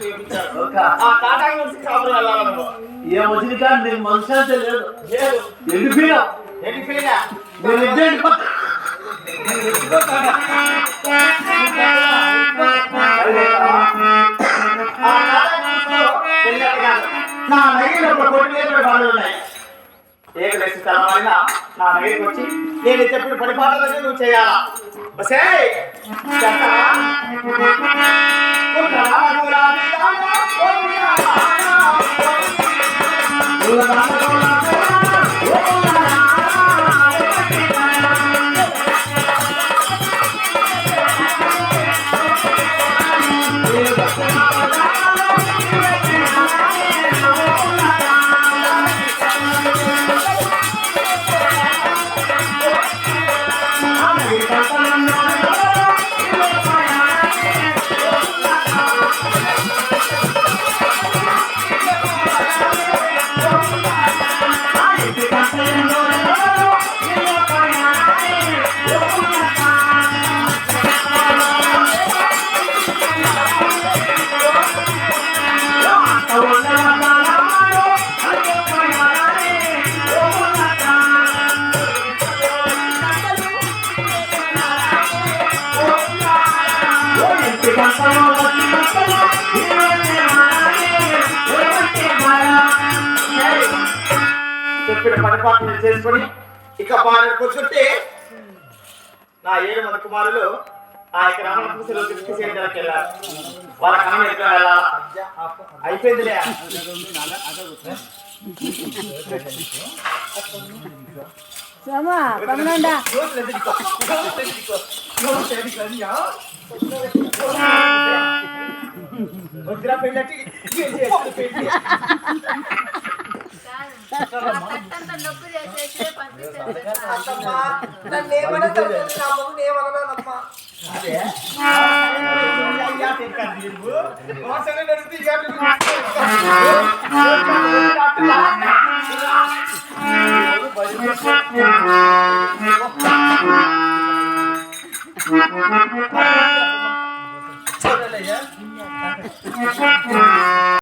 చేయించారు ఆ టాటా నుంచి కాపురం వెళ్ళాలి నువ్వు ఏ వచ్చిన కానీ నేను లేదు వెళ్ళిపోయినా ఇద్దరు నా నగిన ఒక కోటి వేలు బాధలు ఉన్నాయి ఏక లక్ష తరమైన నా దగ్గరికి వచ్చి నేను చెప్పిన పని పాటలన్నీ నువ్వు చేయాలా నువ్వు చెప్పిన పని పాటలు చేసుకొని ఇక వారిని కూర్చుంటే నా ఏడు మంది కుమారులు ఆ యొక్క రామకృష్ణులు తీసుకెళ్ళడానికి వెళ్ళారు. వాళ్ళ కన్నం ఎక్కడ అయిపోయిందిలే. సోమా కమలండా వద్దురా పెళ్ళి పెళ్ళి కట్టంతా 啊啊